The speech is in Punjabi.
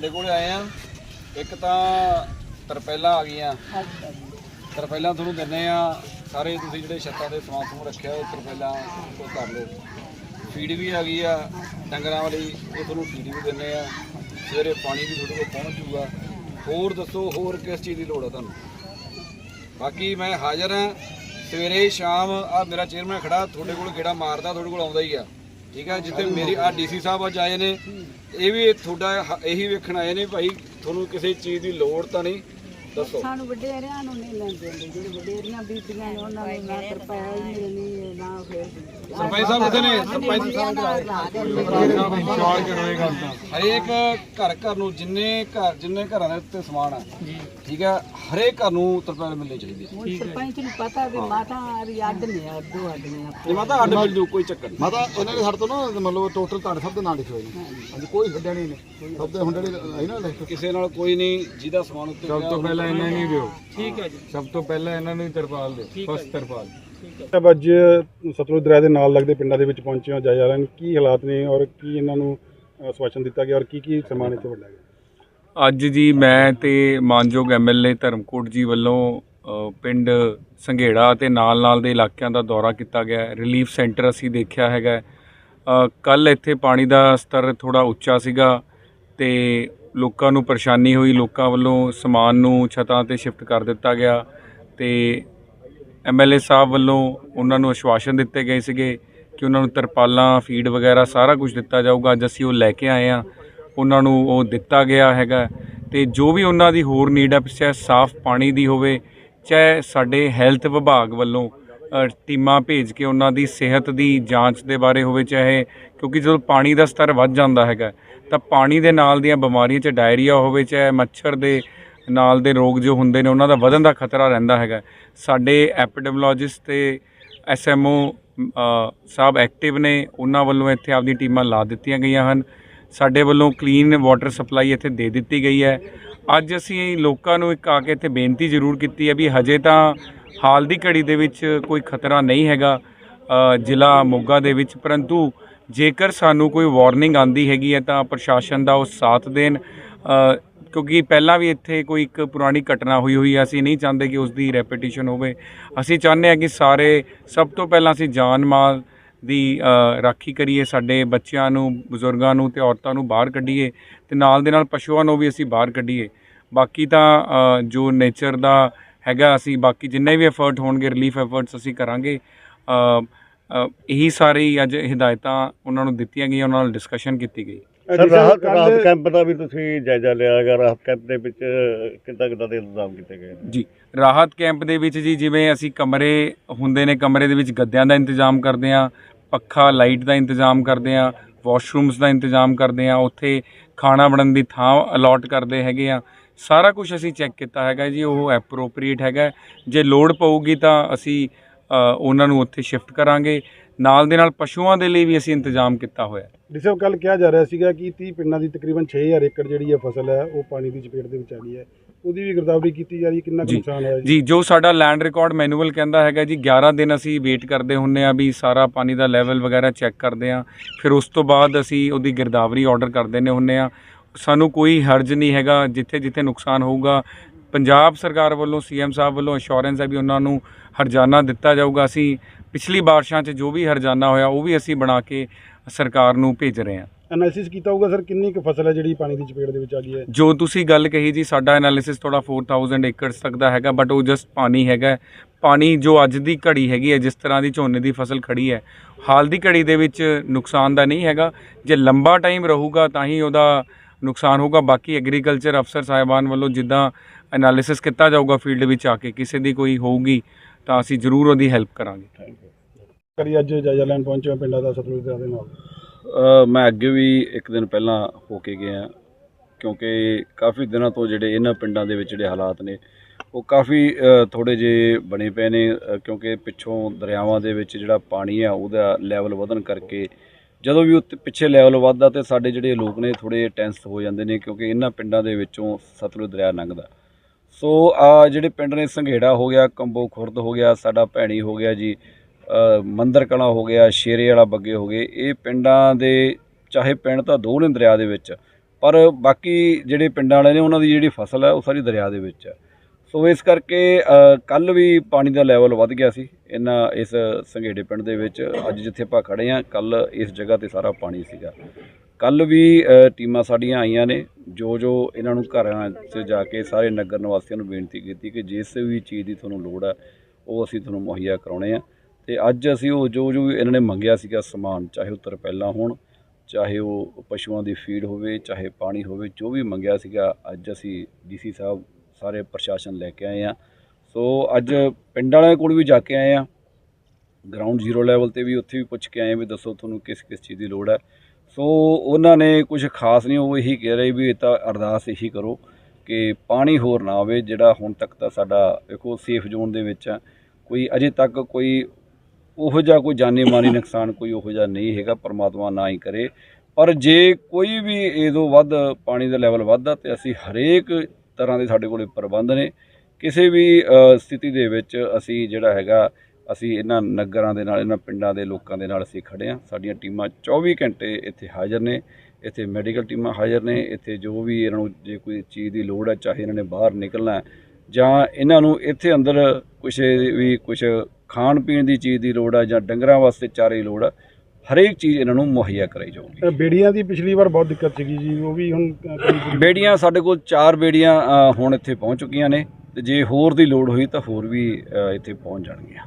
ਤੁਹਾਡੇ ਕੋਲ ਆਏ ਆ। ਇੱਕ ਤਾਂ ਤਰਪੈਲਾਂ ਆ ਗਈਆਂ। ਤਰਪੈਲਾਂ ਤੁਹਾਨੂੰ ਦਿੰਨੇ ਆ। ਸਾਰੇ ਤੁਸੀਂ ਜਿਹੜੇ ਛੱਤਾਂ ਦੇ ਸਮਾਨ ਸਮੂਹ ਰੱਖਿਆ, ਉਹ ਤਰਪੈਲਾਂ ਉਹ ਕਰ ਲਓ। ਫੀਡ ਵੀ ਆ ਗਈ ਆ, ਡੰਗਰਾਂ ਵਾਲੀ ਉਹ ਤੁਹਾਨੂੰ ਫੀਡ ਵੀ ਦਿੰਨੇ ਆ। ਸਵੇਰੇ ਪਾਣੀ ਵੀ ਤੁਹਾਡੇ ਕੋਲ ਪਹੁੰਚ ਜੂਗਾ। ਹੋਰ ਦੱਸੋ, ਹੋਰ ਕਿਸ ਚੀਜ਼ ਦੀ ਲੋੜ ਆ ਤੁਹਾਨੂੰ? ਬਾਕੀ ਮੈਂ ਹਾਜ਼ਰ ਹਾਂ ਸਵੇਰੇ ਸ਼ਾਮ ਆ ਮੇਰਾ ਚੇਅਰਮੈਨ ਖੜਾ, ਤੁਹਾਡੇ ਕੋਲ ਕਿਹੜਾ ਮਾਰਦਾ, ਤੁਹਾਡੇ ਕੋਲ ਆਉਂਦਾ ਹੀ ਆ। ਠੀਕ ਹੈ ਜਿੱਥੇ ਮੇਰੀ ਆ ਡੀਸੀ ਸਾਹਿਬ ਅੱਜ ਆਏ ਨੇ, ਇਹ ਵੀ ਤੁਹਾਡਾ ਹ- ਇਹੀ ਵੇਖਣ ਆਏ ਨੇ ਭਾਈ, ਤੁਹਾਨੂੰ ਕਿਸੇ ਚੀਜ਼ ਦੀ ਲੋੜ ਤਾਂ ਨਹੀਂ। ਦੱਸੋ। ਸਾਨੂੰ ਵਡੇਰਿਆਂ ਨੂੰ ਨਹੀਂ ਲੈਂਦੇ ਹੁੰਦੇ ਜਿਹੜੇ ਵਡੇਰੀਆਂ ਬੀਬੀਆਂ ਨੇ ਉਹਨਾਂ ਨੂੰ ਨਾ ਤਰਪਾਇਆ ਹੀ ਮਿਲਣੀ ਨਾ ਫਿਰ ਸਰਪੰਚ ਸਾਹਿਬ ਕਿੱਥੇ ਨੇ ਸਰਪੰਚ ਹਰੇਕ ਘਰ ਘਰ ਨੂੰ ਜਿੰਨੇ ਘਰ ਜਿੰਨੇ ਘਰਾਂ ਦੇ ਉੱਤੇ ਸਮਾਨ ਆ ਠੀਕ ਹੈ ਹਰੇਕ ਘਰ ਨੂੰ ਤਰਪਾਲ ਮਿਲਣੀ ਚਾਹੀਦੀ ਹੈ। ਹੁਣ ਸਰਪੰਚ ਨੂੰ ਪਤਾ ਵੀ ਮਾਤਾ ਆਰੀ ਅੱਡ ਨੇ ਅੱਡੋ ਅੱਡ ਨੇ ਜੇ ਮਾਤਾ ਅੱਡ ਮਿਲ ਜੂ ਕੋਈ ਚੱਕਰ ਨਹੀਂ। ਮਾਤਾ ਇਹਨਾਂ ਨੇ ਸਾਡੇ ਤੋਂ ਨਾ ਮਤਲਬ ਟੋਟਲ ਤੁਹਾਡੇ ਸਭ ਦੇ ਨਾਂ ਲਿਖੇ ਹੋਏ ਨੇ। ਹਾਂਜੀ। ਕੋਈ ਛੱਡਿਆ ਨਹੀਂ ਨੇ ਸਭ ਦੇ ਹੁੰਦੇ ਨੇ ਆਈ ਨਾ? ਲਿਖ ਕਿਸੇ ਨਾਲ ਕੋਈ ਨਹੀਂ ਜਿਹਦਾ ਸਮਾਨ ਉੱਤੇ ਸਭ ਤੋਂ ਪਹਿਲਾਂ ਇਹਨਾਂ ਨੂੰ ਦਿਓ। ਠੀਕ ਹੈ ਜੀ। ਸਭ ਤੋਂ ਪਹਿਲਾਂ ਇਹਨਾਂ ਨੂੰ ਹੀ ਤਰਪਾਲ ਦਿਓ। ਫਸਟ ਤਰਪਾਲ। ਸਾਹਿਬ ਅੱਜ ਸਤਲੁਜ ਦਰਿਆ ਦੇ ਨਾਲ ਲੱਗਦੇ ਪਿੰਡਾਂ ਦੇ ਵਿੱਚ ਪਹੁੰਚੇ ਹੋ ਜਾਇਆ ਰਹੇ ਕੀ ਹਾਲਾਤ ਨੇ ਔਰ ਕੀ ਇਹਨਾਂ ਨੂੰ ਸਵਾਚਨ ਦਿੱਤਾ ਗਿਆ ਔਰ ਕੀ ਕੀ ਸਮਾਨ ਇੱਥੇ ਵੰਡਿਆ ਗਿਆ? ਅੱਜ ਜੀ ਮੈਂ ਤੇ ਮਾਨਯੋਗ ਐਮਐਲਏ ਧਰਮਕੋਟ ਜੀ ਵੱਲੋਂ ਪਿੰਡ ਸੰਘੇੜਾ ਤੇ ਨਾਲ-ਨਾਲ ਦੇ ਇਲਾਕਿਆਂ ਦਾ ਦੌਰਾ ਕੀਤਾ ਗਿਆ। ਰਿਲੀਫ ਸੈਂਟਰ ਅਸੀਂ ਦੇਖਿਆ ਹੈਗਾ। ਕੱਲ ਇੱਥੇ ਪਾਣੀ ਦਾ ਸਤਰ ਥੋੜਾ ਉੱਚਾ ਸੀਗਾ ਤੇ ਲੋਕਾਂ ਨੂੰ ਪਰੇਸ਼ਾਨੀ ਹੋਈ, ਲੋਕਾਂ ਵੱਲੋਂ ਸਮਾਨ ਨੂੰ ਛਤਾਂ ਤੇ ਸ਼ਿਫਟ ਕਰ ਦਿੱਤਾ ਗਿਆ ਤੇ ਐਮਐਲਏ ਸਾਹਿਬ ਵੱਲੋਂ ਉਹਨਾਂ ਨੂੰ ਆਸ਼ਵਾਸਨ ਦਿੱਤੇ ਗਏ ਸੀਗੇ ਕਿ ਉਹਨਾਂ ਨੂੰ ਤਰਪਾਲਾਂ, ਫੀਡ ਵਗੈਰਾ ਸਾਰਾ ਕੁਝ ਦਿੱਤਾ ਜਾਊਗਾ। ਅੱਜ ਅਸੀਂ ਉਹ ਲੈ ਕੇ ਆਏ ਆ ਉਹਨਾਂ ਨੂੰ ਉਹ ਦਿੱਤਾ ਗਿਆ ਹੈਗਾ ਤੇ ਜੋ ਵੀ ਉਹਨਾਂ ਦੀ ਹੋਰ ਨੀਡ ਹੈ, ਚਾਹੇ ਸਾਫ਼ ਪਾਣੀ ਦੀ ਹੋਵੇ, ਚਾਹੇ ਸਾਡੇ ਹੈਲਥ ਵਿਭਾਗ ਵੱਲੋਂ ਟੀਮਾਂ ਭੇਜ ਕੇ ਉਹਨਾਂ ਦੀ ਸਿਹਤ ਦੀ ਜਾਂਚ ਦੇ ਬਾਰੇ ਹੋਵੇ, ਚਾਹੇ ਕਿਉਂਕਿ ਜਦੋਂ ਪਾਣੀ ਦਾ ਸਤਰ ਵੱਧ ਜਾਂਦਾ ਹੈਗਾ, ਤਾਂ ਪਾਣੀ ਦੇ ਨਾਲ ਦੀਆਂ ਬਿਮਾਰੀਆਂ 'ਚ ਡਾਇਰੀਆ ਹੋਵੇ, ਚਾਹੇ ਮੱਛਰ ਦੇ ਨਾਲ ਦੇ ਰੋਗ ਜੋ ਹੁੰਦੇ ਨੇ, ਉਹਨਾਂ ਦਾ ਵਧਣ ਦਾ ਖਤਰਾ ਰਹਿੰਦਾ ਹੈਗਾ। ਸਾਡੇ ਐਪੀਡੈਮੋਲੋਜਿਸਟ ਤੇ ਐਸਐਮਓ ਸਾਹਿਬ ਐਕਟਿਵ ਨੇ, ਉਹਨਾਂ ਵੱਲੋਂ ਇੱਥੇ ਆਪਦੀ ਟੀਮਾਂ ਲਾ ਦਿੱਤੀਆਂ ਗਈਆਂ ਹਨ। ਸਾਡੇ ਵੱਲੋਂ ਕਲੀਨ ਵਾਟਰ ਸਪਲਾਈ ਇੱਥੇ ਦੇ ਦਿੱਤੀ ਗਈ ਹੈ। ਅੱਜ ਅਸੀਂ ਲੋਕਾਂ ਨੂੰ ਇੱਕ ਆ ਕੇ ਇੱਥੇ ਬੇਨਤੀ ਜ਼ਰੂਰ ਕੀਤੀ ਹੈ ਵੀ ਹਜੇ ਤਾਂ ਹਾਲ ਦੀ ਘੜੀ ਦੇ ਵਿੱਚ ਕੋਈ ਖਤਰਾ ਨਹੀਂ ਹੈਗਾ ਜ਼ਿਲ੍ਹਾ ਮੋਗਾ ਦੇ ਵਿੱਚ, ਪਰੰਤੂ ਜੇਕਰ ਸਾਨੂੰ ਕੋਈ ਵਾਰਨਿੰਗ ਆਂਦੀ ਹੈਗੀ ਹੈ ਤਾਂ ਪ੍ਰਸ਼ਾਸਨ ਦਾ ਉਹ ਸਾਥ ਦੇਣ ਕਿਉਂਕਿ ਪਹਿਲਾਂ ਵੀ ਇੱਥੇ ਕੋਈ ਇੱਕ ਪੁਰਾਣੀ ਘਟਨਾ ਹੋਈ ਹੋਈ ਹੈ, ਅਸੀਂ ਨਹੀਂ ਚਾਹੁੰਦੇ ਕਿ ਉਸ ਦੀ ਰੈਪੀਟੀਸ਼ਨ ਹੋਵੇ। ਅਸੀਂ ਚਾਹੁੰਦੇ ਹਾਂ ਕਿ ਸਾਰੇ, ਸਭ ਤੋਂ ਪਹਿਲਾਂ ਅਸੀਂ ਜਾਨ ਮਾਲ ਦੀ ਰਾਖੀ ਕਰੀਏ, ਸਾਡੇ ਬੱਚਿਆਂ ਨੂੰ, ਬਜ਼ੁਰਗਾਂ ਨੂੰ ਤੇ ਔਰਤਾਂ ਨੂੰ ਬਾਹਰ ਕੱਢੀਏ ਤੇ ਨਾਲ ਦੇ ਨਾਲ ਪਸ਼ੂਆਂ ਨੂੰ ਵੀ ਅਸੀਂ ਬਾਹਰ ਕੱਢੀਏ। ਬਾਕੀ ਤਾਂ ਜੋ ਨੇਚਰ ਦਾ ਹੈਗਾ ਅਸੀਂ ਬਾਕੀ ਜਿੰਨੇ ਵੀ ਐਫਰਟ ਹੋਣਗੇ ਰਿਲੀਫ ਐਫਰਟਸ ਅਸੀਂ ਕਰਾਂਗੇ। ਇਹੀ ਸਾਰੀ ਅੱਜ ਹਦਾਇਤਾਂ ਉਹਨਾਂ ਨੂੰ ਦਿੱਤੀਆਂ ਗਈਆਂ ਉਹਨਾਂ ਨਾਲ ਡਿਸਕਸ਼ਨ ਕੀਤੀ ਗਈ। ਸਰ ਰਾਹਤ ਰਾਹਤ ਕੈਂਪ ਦਾ ਵੀ ਤੁਸੀਂ ਜਾਇਜ਼ਾ ਲਿਆ ਹੈਗਾ ਰਾਹਤ ਕੈਂਪ ਦੇ ਵਿੱਚ ਕਿੱਦਾਂ ਕਿੱਦਾਂ ਦੇ ਇੰਤਜ਼ਾਮ ਕੀਤੇ ਗਏ? ਜੀ ਰਾਹਤ ਕੈਂਪ ਦੇ ਵਿੱਚ ਜੀ ਜਿਵੇਂ ਅਸੀਂ ਕਮਰੇ ਹੁੰਦੇ ਨੇ ਕਮਰੇ ਦੇ ਵਿੱਚ ਗੱਦਿਆਂ ਦਾ ਇੰਤਜ਼ਾਮ ਕਰਦੇ ਹਾਂ ਪੱਖਾ ਲਾਈਟ ਦਾ ਇੰਤਜ਼ਾਮ ਕਰਦੇ ਹਾਂ ਵਾਸ਼ਰੂਮਸ ਦਾ ਇੰਤਜ਼ਾਮ ਕਰਦੇ ਹਾਂ ਉੱਥੇ ਖਾਣਾ ਬਣਨ ਦੀ ਥਾਂ ਅਲਾਟ ਕਰਦੇ ਹੈਗੇ ਆ ਸਾਰਾ ਕੁਝ ਅਸੀਂ ਚੈੱਕ ਕੀਤਾ ਹੈਗਾ ਜੀ ਉਹ ਐਪਰੋਪਰੀਏਟ ਹੈਗਾ। ਜੇ ਲੋੜ ਪਊਗੀ ਤਾਂ ਅਸੀਂ ਉਹਨਾਂ ਨੂੰ ਉੱਥੇ ਸ਼ਿਫਟ ਕਰਾਂਗੇ। ਨਾਲ ਦੇ ਨਾਲ ਪਸ਼ੂਆਂ ਦੇ ਲਈ ਵੀ ਅਸੀਂ ਇੰਤਜ਼ਾਮ ਕੀਤਾ ਹੋਇਆ। ਹੈ। ਜਿਵੇਂ ਕੱਲ ਕਿਹਾ ਜਾ ਰਿਹਾ ਸੀਗਾ ਕਿ 30 ਪਿੰਡਾਂ ਦੀ ਤਕਰੀਬਨ 6000 ਏਕੜ ਜਿਹੜੀ ਹੈ ਫਸਲ ਹੈ ਉਹ ਪਾਣੀ ਦੀ ਚਪੇਟ ਦੇ ਵਿੱਚ ਆ ਗਈ ਹੈ। ਉਹਦੀ ਵੀ ਗਿਰਦਾਵਰੀ ਕੀਤੀ ਜਾ ਰਹੀ ਕਿੰਨਾ। ਨੁਕਸਾਨ ਹੋਇਆ ਜੀ? ਜੀ ਜੋ ਸਾਡਾ ਲੈਂਡ ਰਿਕਾਰਡ ਮੈਨੂਅਲ ਕਹਿੰਦਾ ਹੈਗਾ ਜੀ 11 ਦਿਨ ਅਸੀਂ ਵੇਟ ਕਰਦੇ ਹੁੰਨੇ ਆ ਵੀ ਸਾਰਾ ਪਾਣੀ ਦਾ ਲੈਵਲ ਵਗੈਰਾ ਚੈੱਕ ਕਰਦੇ ਆ। ਫਿਰ ਉਸ ਤੋਂ ਬਾਅਦ ਅਸੀਂ ਉਹਦੀ ਗਿਰਦਾਵਰੀ ਆਰਡਰ ਕਰ ਦਿੰਦੇ ਹੁੰਨੇ ਆ। ਸਾਨੂੰ ਕੋਈ ਹਰਜ ਨਹੀਂ ਹੈਗਾ ਜਿੱਥੇ ਜਿੱਥੇ ਨੁਕਸਾਨ ਹੋਊਗਾ। ਪੰਜਾਬ ਸਰਕਾਰ ਵੱਲੋਂ ਸੀਐਮ ਸਾਹਿਬ ਵੱਲੋਂ ਅਸ਼ੋਰੈਂਸ ਹੈ ਵੀ ਉਹਨਾਂ ਨੂੰ ਹਰਜਾਨਾ ਦਿੱਤਾ ਜਾਊਗਾ। ਅਸੀਂ ਪਿਛਲੀ ਬਾਰਿਸ਼ਾਂ 'ਚ ਜੋ ਵੀ ਹਰਜਾਨਾ ਹੋਇਆ ਉਹ ਵੀ ਅਸੀਂ ਬਣਾ ਕੇ ਸਰਕਾਰ ਨੂੰ ਭੇਜ ਰਹੇ ਹਾਂ। ਐਨਾਲਿਸਿਸ ਕੀਤਾ ਹੋਊਗਾ ਸਰ ਕਿੰਨੀ ਕੁ ਫਸਲ ਹੈ ਜਿਹੜੀ ਪਾਣੀ ਦੀ ਚਪੇਟ ਦੇ ਵਿੱਚ ਆ ਗਈ ਹੈ? ਜੋ ਤੁਸੀਂ ਗੱਲ ਕਹੀ ਜੀ ਸਾਡਾ ਐਨਾਲਿਸਿਸ ਥੋੜਾ 4000 ਏਕੜਸ ਤੱਕ ਦਾ ਹੈਗਾ ਬਟ ਉਹ ਜਸਟ ਪਾਣੀ ਹੈਗਾ ਪਾਣੀ ਜੋ ਅੱਜ ਦੀ ਘੜੀ ਹੈਗੀ ਹੈ ਜਿਸ ਤਰ੍ਹਾਂ ਦੀ ਝੋਨੇ ਦੀ ਫਸਲ ਖੜੀ ਹੈ ਹਾਲ ਦੀ ਘੜੀ ਦੇ ਵਿੱਚ ਨੁਕਸਾਨ ਦਾ ਨਹੀਂ ਹੈਗਾ। ਜੇ ਲੰਬਾ ਟਾਈਮ ਰਹੂਗਾ ਤਾਂ ਹੀ ਉਹਦਾ ਨੁਕਸਾਨ ਹੋਊਗਾ। ਬਾਕੀ ਐਗਰੀਕਲਚਰ ਅਫਸਰ ਸਾਹਿਬਾਨ ਵੱਲੋਂ ਜਿੱਦਾਂ ਐਨਾਲਿਸਿਸ ਕੀਤਾ ਜਾਊਗਾ ਫੀਲਡ ਵਿੱਚ ਆ ਕੇ ਕਿਸੇ ਦੀ ਕੋਈ ਹੋਊਗੀ ਤਾਂ ਅਸੀਂ ਜ਼ਰੂਰ ਉਹਦੀ ਹੈਲਪ ਕਰਾਂਗੇ। ਕਰੀ ਅੱਜ ਜਾਇਜ਼ਾ ਲੈਣ ਪਹੁੰਚੇ ਹੋ ਪਿੰਡਾਂ ਦਾ ਸਤਲੁਜ ਦੇ ਨਾਲ? ਮੈਂ ਅੱਗੇ ਵੀ ਇੱਕ ਦਿਨ ਪਹਿਲਾਂ ਹੋ ਕੇ ਗਿਆ ਕਿਉਂਕਿ ਕਾਫੀ ਦਿਨਾਂ ਤੋਂ ਜਿਹੜੇ ਇਹਨਾਂ ਪਿੰਡਾਂ ਦੇ ਵਿੱਚ ਜਿਹੜੇ ਹਾਲਾਤ ਨੇ ਉਹ ਕਾਫੀ ਥੋੜੇ ਜੇ ਬਣੇ ਪਏ ਨੇ ਕਿਉਂਕਿ ਪਿੱਛੋਂ ਦਰਿਆਵਾਂ ਦੇ ਵਿੱਚ ਜਿਹੜਾ ਪਾਣੀ ਆ ਉਹਦਾ ਲੈਵਲ ਵਧਣ ਕਰਕੇ ਜਦੋਂ ਵੀ ਉੱਤੇ ਪਿੱਛੇ ਲੈਵਲ ਵੱਧਦਾ ਤੇ ਸਾਡੇ ਜਿਹੜੇ ਲੋਕ ਨੇ ਥੋੜੇ ਟੈਂਸ ਹੋ ਜਾਂਦੇ ਨੇ ਕਿਉਂਕਿ ਇਹਨਾਂ ਪਿੰਡਾਂ ਦੇ ਵਿੱਚੋਂ ਸਤਲੁਜ ਦਰਿਆ ਲੰਘਦਾ। ਸੋ ਆ ਜਿਹੜੇ ਪਿੰਡ ਨੇ ਸੰਘੇੜਾ ਹੋ ਗਿਆ, ਕੰਬੋ ਖੁਰਦ ਹੋ ਗਿਆ, ਸਾਡਾ ਭੈਣੀ ਹੋ ਗਿਆ ਜੀ ਮੰਦਰ ਕਲਾਂ ਹੋ ਗਿਆ, ਸ਼ੇਰੇ ਵਾਲਾ ਬੱਗੇ ਹੋ ਗਏ, ਇਹ ਪਿੰਡਾਂ ਦੇ ਚਾਹੇ ਪਿੰਡ ਤਾਂ ਦੋ ਨੇ ਦਰਿਆ ਦੇ ਵਿੱਚ, ਪਰ ਬਾਕੀ ਜਿਹੜੇ ਪਿੰਡਾਂ ਵਾਲੇ ਨੇ ਉਹਨਾਂ ਦੀ ਜਿਹੜੀ ਫਸਲ ਹੈ ਉਹ ਸਾਰੀ ਦਰਿਆ ਦੇ ਵਿੱਚ ਹੈ। ਸੋ ਇਸ ਕਰਕੇ ਕੱਲ ਵੀ ਪਾਣੀ ਦਾ ਲੈਵਲ ਵੱਧ ਗਿਆ ਸੀ। ਇਹਨਾਂ ਇਸ ਸੰਘੇੜੇ ਪਿੰਡ ਦੇ ਵਿੱਚ, ਅੱਜ ਜਿੱਥੇ ਆਪਾਂ ਖੜੇ ਆ ਕੱਲ ਇਸ ਜਗ੍ਹਾ ਤੇ ਸਾਰਾ ਪਾਣੀ ਸੀਗਾ। ਕੱਲ ਵੀ ਟੀਮਾਂ ਸਾਡੀਆਂ ਆਈਆਂ ਨੇ। ਜੋ ਜੋ ਇਹਨਾਂ ਨੂੰ ਘਰਾਂ 'ਚ ਜਾ ਕੇ ਸਾਰੇ ਨਗਰ ਨਿਵਾਸੀਆਂ ਨੂੰ ਬੇਨਤੀ ਕੀਤੀ ਕਿ ਜਿਸ ਵੀ ਚੀਜ਼ ਦੀ ਤੁਹਾਨੂੰ ਲੋੜ ਹੈ ਉਹ ਅਸੀਂ ਤੁਹਾਨੂੰ ਮੁਹੱਈਆ ਕਰਾਉਣੇ ਆ। ਤੇ ਅੱਜ ਅਸੀਂ ਉਹ ਜੋ ਜੋ ਇਹਨਾਂ ਨੇ ਮੰਗਿਆ ਸੀਗਾ ਸਮਾਨ, ਚਾਹੇ ਉਹ ਤਰਪੈਲਾਂ ਹੋਣ, ਚਾਹੇ ਉਹ ਪਸ਼ੂਆਂ ਦੀ ਫੀਡ ਹੋਵੇ, ਚਾਹੇ ਪਾਣੀ ਹੋਵੇ, ਜੋ ਵੀ ਮੰਗਿਆ ਸੀਗਾ, ਅੱਜ ਅਸੀਂ ਡੀਸੀ ਸਾਹਿਬ ਸਾਰੇ ਪ੍ਰਸ਼ਾਸਨ ਲੈ ਕੇ ਆਏ ਆ। ਸੋ ਅੱਜ ਪਿੰਡ ਵਾਲਿਆਂ ਕੋਲ ਵੀ ਜਾ ਕੇ ਆਏ ਆ। ਗਰਾਊਂਡ ਜ਼ੀਰੋ ਲੈਵਲ ਤੇ ਵੀ ਉੱਥੇ ਵੀ ਪੁੱਛ ਕੇ ਆਏ ਵੀ ਦੱਸੋ ਤੁਹਾਨੂੰ ਕਿਸ ਕਿਸ ਚੀਜ਼ ਦੀ ਲੋੜ ਹੈ। ਸੋ ਉਹਨਾਂ ਨੇ ਕੁਝ ਖਾਸ ਨਹੀਂ, ਉਹ ਇਹੀ ਕਹਿ ਰਹੇ ਵੀ ਇਹ ਤਾਂ ਅਰਦਾਸ ਇਹੀ ਕਰੋ ਕਿ ਪਾਣੀ ਹੋਰ ਨਾ ਆਵੇ, ਜਿਹੜਾ ਹੁਣ ਤੱਕ ਤਾਂ ਸਾਡਾ ਦੇਖੋ ਸੇਫ ਜ਼ੋਨ ਦੇ ਵਿੱਚ ਆ। ਕੋਈ ਅਜੇ ਤੱਕ ਕੋਈ ਉਹੋ ਜਿਹਾ ਕੋਈ ਜਾਨੀ ਮਾਨੀ ਨੁਕਸਾਨ ਕੋਈ ਉਹੋ ਜਿਹਾ ਨਹੀਂ ਹੈਗਾ, ਪਰਮਾਤਮਾ ਨਾ ਹੀ ਕਰੇ। ਪਰ ਜੇ ਕੋਈ ਵੀ ਇਹਦੋਂ ਵੱਧ ਪਾਣੀ ਦਾ ਲੈਵਲ ਵੱਧਦਾ ਤੇ ਅਸੀਂ ਹਰੇਕ ਤਰ੍ਹਾਂ ਦੇ ਸਾਡੇ ਕੋਲੇ ਪ੍ਰਬੰਧ ਨੇ। ਕਿਸੇ ਵੀ ਸਥਿਤੀ ਦੇ ਵਿੱਚ ਅਸੀਂ ਜਿਹੜਾ ਹੈਗਾ, ਅਸੀਂ ਇਹਨਾਂ ਨਗਰਾਂ ਦੇ ਨਾਲ, ਇਹਨਾਂ ਪਿੰਡਾਂ ਦੇ ਲੋਕਾਂ ਦੇ ਨਾਲ ਅਸੀਂ ਖੜੇ ਹਾਂ। ਸਾਡੀਆਂ ਟੀਮਾਂ 24 ਘੰਟੇ ਇੱਥੇ ਹਾਜ਼ਰ ਨੇ। ਇੱਥੇ ਮੈਡੀਕਲ ਟੀਮਾਂ ਹਾਜ਼ਰ ਨੇ। ਇੱਥੇ ਜੋ ਵੀ ਇਹਨਾਂ ਨੂੰ ਜੇ ਕੋਈ ਚੀਜ਼ ਦੀ ਲੋੜ ਹੈ, ਚਾਹੇ ਇਹਨਾਂ ਨੇ ਬਾਹਰ ਨਿਕਲਣਾ ਜਾਂ ਇਹਨਾਂ ਨੂੰ ਇੱਥੇ ਅੰਦਰ ਕੁਛ ਵੀ, ਕੁਛ ਖਾਣ ਪੀਣ ਦੀ ਚੀਜ਼ ਦੀ ਲੋੜ ਹੈ ਜਾਂ ਡੰਗਰਾਂ ਵਾਸਤੇ ਚਾਰੇ ਦੀ ਲੋੜ ਹੈ ਹਰੇਕ ਚੀਜ਼ ਇਹਨਾਂ ਨੂੰ ਮੁਹੱਈਆ ਕਰਾਈ ਜਾਊਗੀ। ਬੇੜੀਆਂ ਦੀ ਪਿਛਲੀ ਵਾਰ ਬਹੁਤ ਦਿੱਕਤ ਸੀਗੀ ਜੀ ਉਹ ਵੀ ਹੁਣ ਬੇੜੀਆਂ ਸਾਡੇ ਕੋਲ ਚਾਰ ਬੇੜੀਆਂ ਹੁਣ ਇੱਥੇ ਪਹੁੰਚ ਚੁੱਕੀਆਂ ਨੇ ਤੇ ਜੇ ਹੋਰ ਦੀ ਲੋੜ ਹੋਈ ਤਾਂ ਹੋਰ ਵੀ ਇੱਥੇ ਪਹੁੰਚ ਜਾਣਗੀਆਂ।